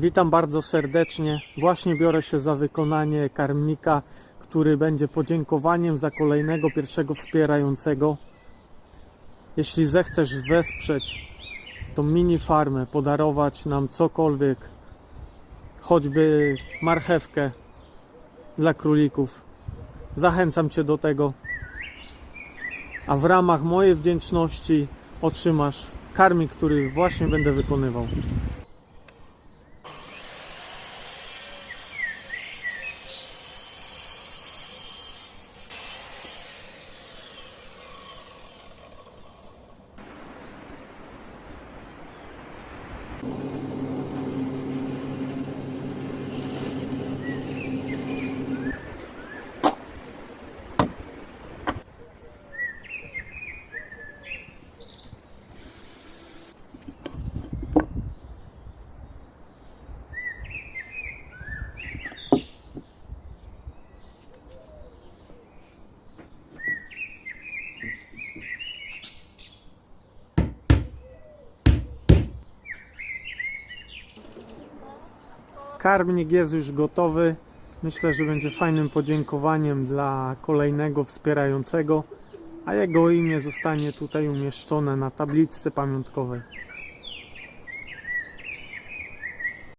Witam bardzo serdecznie. Właśnie biorę się za wykonanie karmnika, który będzie podziękowaniem za kolejnego pierwszego wspierającego. Jeśli zechcesz wesprzeć tą mini farmę, podarować nam cokolwiek, choćby marchewkę dla królików, zachęcam Cię do tego. A w ramach mojej wdzięczności otrzymasz karmik, który właśnie będę wykonywał. Karmnik jest już gotowy. Myślę, że będzie fajnym podziękowaniem dla kolejnego wspierającego, a jego imię zostanie tutaj umieszczone na tabliczce pamiątkowej.